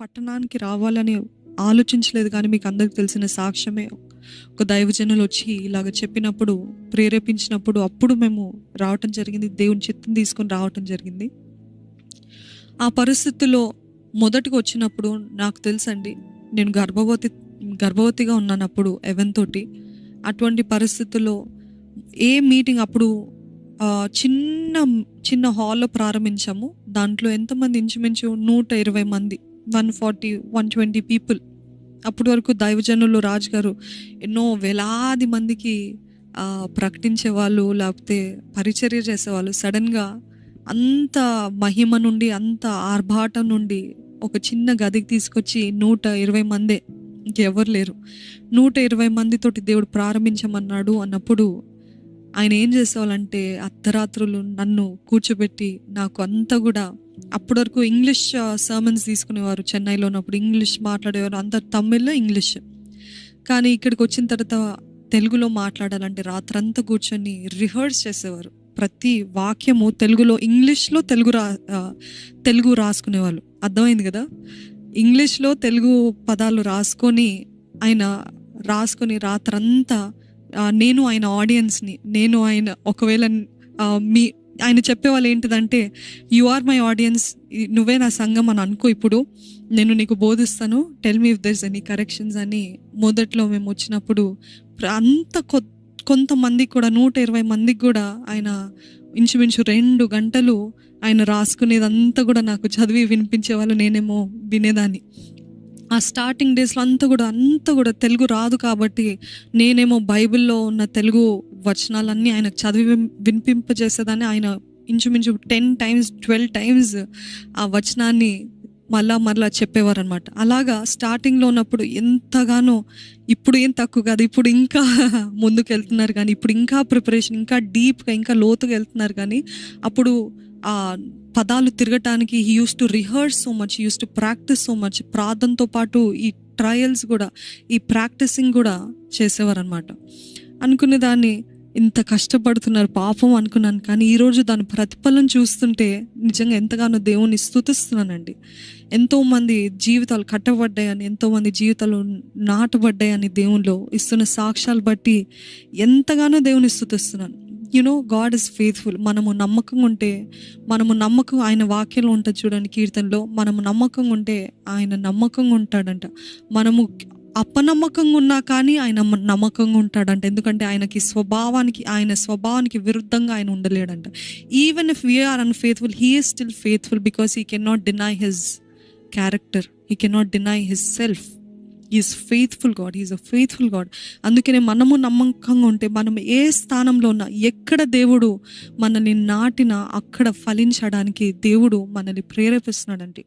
పట్టణానికి రావాలని ఆలోచించలేదు కానీ మీకు అందరికి తెలిసిన సాక్ష్యమే. ఒక దైవజనులు వచ్చి ఇలాగ చెప్పినప్పుడు ప్రేరేపించినప్పుడు అప్పుడు మేము రావటం జరిగింది. దేవుని చిత్తం తీసుకొని రావటం జరిగింది. ఆ పరిస్థితుల్లో మొదటిగా వచ్చినప్పుడు నాకు తెలుసండి నేను గర్భవతి గర్భవతిగా ఉన్నాను అప్పుడు ఎవెన్ తోటి అటువంటి పరిస్థితుల్లో ఏ మీటింగ్ అప్పుడు చిన్న చిన్న హాల్లో ప్రారంభించాము. దాంట్లో ఎంతమంది ఇంచుమించు నూట ఇరవై మంది one forty one twenty people అప్పటి వరకు దైవజనులు రాజు గారు ఎన్నో వేలాది మందికి ప్రకటించేవాళ్ళు ప్రకటించే వాళ్ళు లేకపోతే పరిచర్య చేసేవాళ్ళు. సడన్గా అంత మహిమ నుండి అంత ఆర్భాటం నుండి ఒక చిన్న గదికి తీసుకొచ్చి నూట ఇరవై మందే. ఇంకెవరు లేరు. నూట ఇరవై మందితోటి దేవుడు ప్రారంభించమన్నాడు అన్నప్పుడు ఆయన ఏం చేసేవాళ్ళంటే అర్ధరాత్రులు నన్ను కూర్చోబెట్టి నాకు అంతా కూడా అప్పటి వరకు ఇంగ్లీష్ సర్మన్స్ తీసుకునేవారు. చెన్నైలో ఉన్నప్పుడు ఇంగ్లీష్ మాట్లాడేవారు. అంత తమిళ్ ఇంగ్లీష్. కానీ ఇక్కడికి వచ్చిన తర్వాత తెలుగులో మాట్లాడాలంటే రాత్రంతా కూర్చొని రిహర్స్ చేసేవారు. ప్రతి వాక్యము తెలుగులో ఇంగ్లీష్లో తెలుగు రా తెలుగు రాసుకునేవాళ్ళు. అర్థమైంది కదా? ఇంగ్లీష్లో తెలుగు పదాలు రాసుకొని ఆయన రాసుకొని రాత్రంతా నేను ఆయన ఆడియన్స్ని నేను ఆయన ఒకవేళ మీ ఆయన చెప్పేవాళ్ళు ఏంటిదంటే యు ఆర్ మై ఆడియన్స్ నువ్వే నా సంఘం అని అనుకో ఇప్పుడు. నేను నీకు బోధిస్తాను. Tell me if there's any corrections అని మొదట్లో మేము వచ్చినప్పుడు అంత కొ కొంతమందికి కూడా నూట ఇరవై మందికి కూడా ఆయన ఇంచుమించు రెండు గంటలు ఆయన రాసుకునేదంతా కూడా నాకు చదివి వినిపించేవాళ్ళు నేనేమో వినేదాన్ని. ఆ స్టార్టింగ్ డేస్లో అంతా కూడా అంతా కూడా తెలుగు రాదు కాబట్టి నేనేమో బైబిల్లో ఉన్న తెలుగు వచనాలన్నీ ఆయనకు చదివి వినిపింపజేసేదాన్ని. ఆయన ఇంచుమించు టెన్ టైమ్స్ ట్వెల్వ్ టైమ్స్ ఆ వచనాన్ని మళ్ళా మరలా చెప్పేవారు అనమాట అలాగా స్టార్టింగ్లో ఉన్నప్పుడు ఎంతగానో ఇప్పుడు ఏం తక్కువ కాదు ఇప్పుడు ఇంకా ముందుకు వెళ్తున్నారు కానీ ఇప్పుడు ఇంకా ప్రిపరేషన్ ఇంకా డీప్గా ఇంకా లోతుగా వెళ్తున్నారు కానీ అప్పుడు ఆ పదాలు తిరగటానికి he use to rehearse so much use to practice so much ప్రార్థనతో పాటు ఈ ట్రయల్స్ కూడా ఈ ప్రాక్టీసింగ్ కూడా చేసేవారు అనమాట అనుకునే దాన్ని ఇంత కష్టపడుతున్నారు పాపం అనుకున్నాను కానీ ఈరోజు దాని ప్రతిఫలం చూస్తుంటే నిజంగా ఎంతగానో దేవుని స్తుతిస్తున్నానండి. ఎంతోమంది జీవితాలు కట్టబడ్డాయని ఎంతోమంది జీవితాలు నాటబడ్డాయని దేవునిలో ఇస్తున్న సాక్ష్యాలు బట్టి ఎంతగానో దేవుని స్తుతిస్తున్నాను. You know God is faithful మనము నమ్మకం ఉంటే మనము నమ్మకం ఆయన వాక్యంలో ఉంటుంది చూడండి కీర్తనలో మనము నమ్మకంగా ఉంటే ఆయన నమ్మకంగా ఉంటాడంట. మనము అపనమ్మకంగా ఉన్నా కానీ ఆయన నమ్మకంగా ఉంటాడంట ఎందుకంటే ఆయనకి స్వభావానికి ఆయన స్వభావానికి విరుద్ధంగా ఆయన ఉండలేడంట. Even if we are unfaithful he is still faithful because he can not deny his character he can not deny his self is faithful God is a faithful God అందుకనే మనము నమ్మకంగా ఉంటే మనం ఏ స్థానంలో ఉన్నా ఎక్కడ దేవుడు మనల్ని నాటినా అక్కడ ఫలించడానికి దేవుడు మనల్ని ప్రేరేపిస్తున్నాడంటే